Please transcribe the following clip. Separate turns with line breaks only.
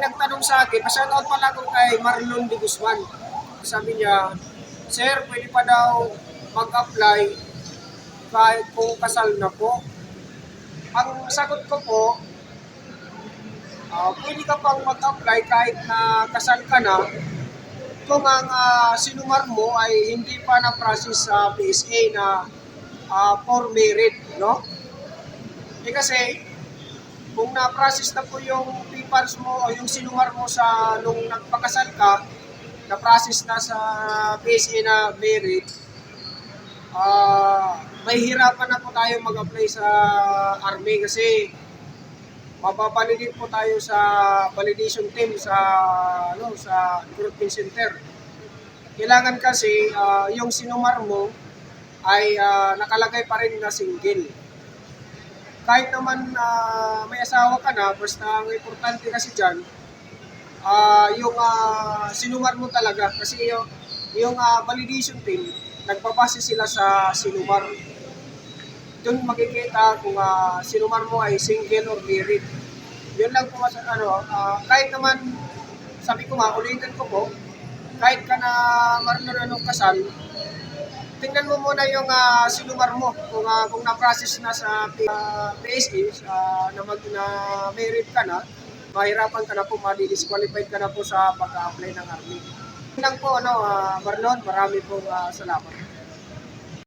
nagtanong sa akin, pa-shoutout pala ko kay Marlon de Guzman. Sabi niya, Sir, pwede pa daw mag-apply kahit kung kasal na po. Ang sagot ko po, ah, pwede ka pang mag-apply kahit na kasal ka na kung ang ah, sinumar mo ay hindi pa na-process sa PSA na ah, for merit, no? Eh kasi, kung na-process na po yung papers mo o yung sinumar mo sa nung nagpakasal ka, na-process na sa PSA na merit, ah may hirapan na po tayo mag-apply sa Army kasi mapabalidate po tayo sa validation team sa ano sa recruitment center. Kailangan kasi ah, yung sinumar mo ay ah, nakalagay pa rin na single kahit naman ah, may asawa ka na, basta ang importante kasi dyan, ah, yung ah, sinumar mo talaga. Kasi yung, yung ah, validation team, nagbabase sila sa sinumar. Doon makikita kung ah, sinumar mo ay single or married. Yun lang po ano, ah, kahit naman, sabi ko nga, ulitin ko po, kahit ka na marunong ng kasal, tingnan mo muna yung ah, sinumar mo kung ah, kung na-process na sa uh, PSA ah, na mag na merit ka na mahirapan ka na po madi-disqualified ka na po sa pag-apply ng army. Lang po ano ah, Marlon, marami po salamat.